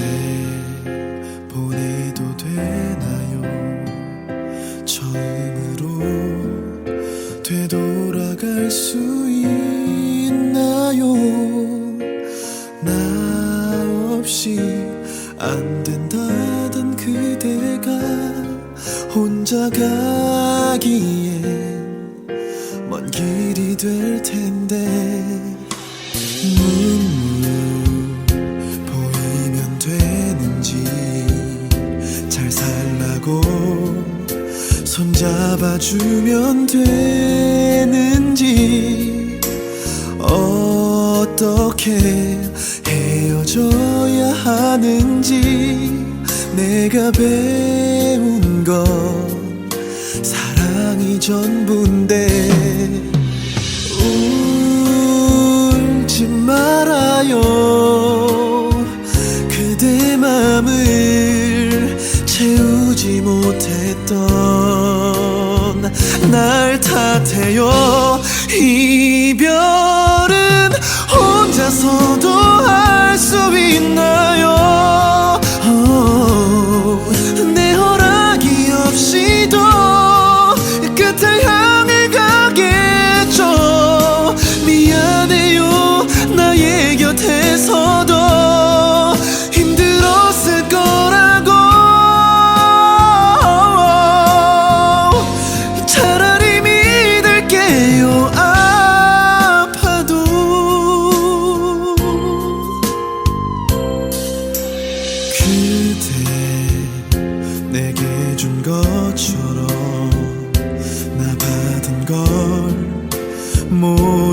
그대 보내도 되나요? 처음으로 되돌아갈 수 있나요? 나 없이 안 된다던 그대가 혼자 가기엔 먼 길이 될 텐데 손잡아주면 되는지 어떻게 헤어져야 하는지 내가 배운 건 사랑이 전부인데 울지 말아요. 그대 맘을 채우지 못했던 날 이별은 혼자서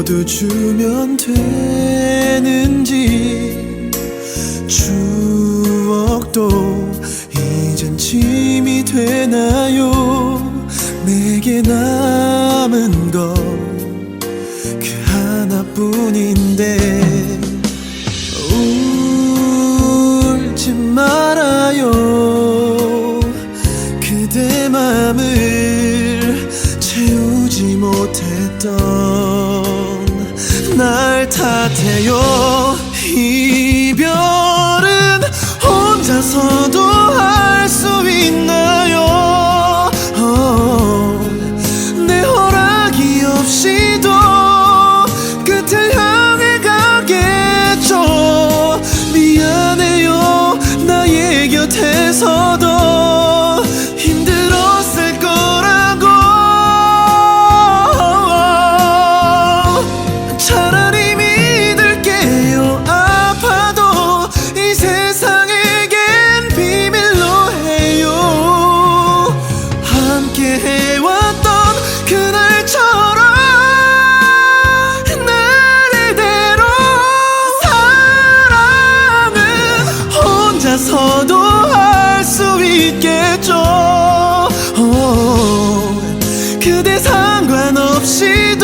모두 주면 되는지 추억도 이젠 짐이 되나요? 내게 남은 건 그 하나뿐인데 울지 말아요. 그대 맘을 채우지 못했던 날 탓해요. 이별은 혼자서 수 있겠죠. 어, 그대 상관없이